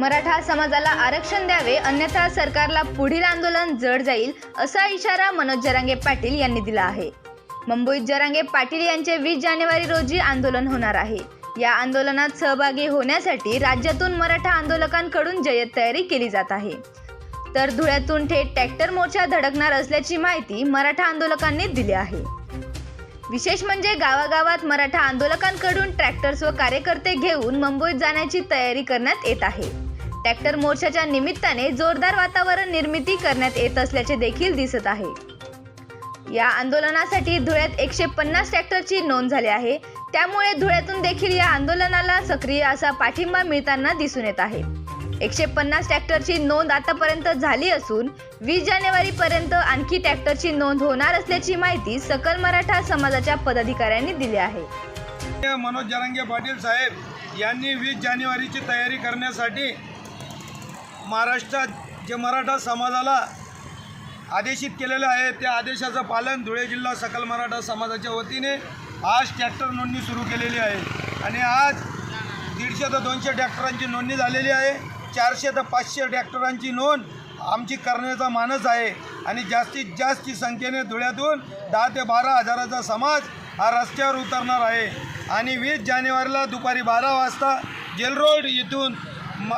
मराठा समाजाला आरक्षण द्यावे अन्यथा सरकारला पुढील आंदोलन जड जाईल असा इशारा मनोज जरांगे पाटील यांनी दिला आहे. मुंबईत जरांगे पाटील यांचे वीस जानेवारी रोजी आंदोलन होणार आहे. या आंदोलनात सहभागी होण्यासाठी राज्यातून मराठा आंदोलकांकडून जय्यत तयारी केली जात आहे. तर धुळ्यातून थेट ट्रॅक्टर मोर्चा धडकणार असल्याची माहिती मराठा आंदोलकांनी दिली आहे. विशेष म्हणजे गावागावात मराठा आंदोलकांकडून ट्रॅक्टर्स व कार्यकर्ते घेऊन मुंबईत जाण्याची तयारी करण्यात येत आहे. ट्रॅक्टर मोर्चाच्या निमित्ताने जोरदार वातावरण निर्मिती करण्यात येत असल्याचे देखील दिसत आहे. या आंदोलनासाठी धुळ्यात एकशे पन्नास ट्रॅक्टरची नोंद झाली आहे. त्यामुळे धुळ्यातून देखील या आंदोलनाला सक्रिय असा पाठिंबा मिळताना दिसून येत आहे. एकशे पन्नास ट्रॅक्टरची नोंद आतापर्यंत झाली असून वीस जानेवारी पर्यंत आणखी ट्रॅक्टरची नोंद होणार असल्याची माहिती सकल मराठा समाजाच्या पदाधिकाऱ्यांनी दिली आहे. मनोज जरांगे पाटील साहेब यांनी वीस जानेवारीची तयारी करण्यासाठी महाराष्ट्रात जे मराठा समाजाला आदेशित केलेलं आहे त्या आदेशाचं पालन धुळे जिल्हा सकल मराठा समाजाच्या वतीने आज ट्रॅक्टर नोंदणी सुरू केलेली आहे. आणि आज दीडशे ते दोनशे ट्रॅक्टरांची नोंदणी झालेली आहे. चारशे ते पाचशे ट्रॅक्टरांची नोंद आमची करण्याचा मानस आहे. आणि जास्तीत जास्त संख्येने धुळ्यातून दहा ते बारा हजाराचा समाज हा रस्त्यावर उतरणार आहे. आणि वीस जानेवारीला दुपारी बारा वाजता जेल रोड इथून म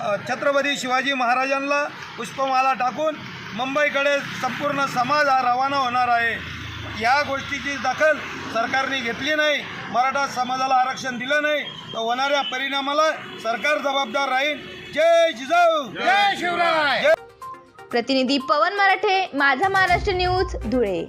छत्रपती शिवाजी महाराजांना पुष्पमाला टाकून मुंबईकडे संपूर्ण समाज हा रवाना होणार आहे. या गोष्टीची दखल सरकारने घेतली नाही. मराठा समाजाला आरक्षण दिलं नाही. तर होणाऱ्या परिणामाला सरकार जबाबदार राहील. जय जिजाऊ. जय शिवराय. प्रतिनिधी पवन मराठे माझा महाराष्ट्र न्यूज धुळे.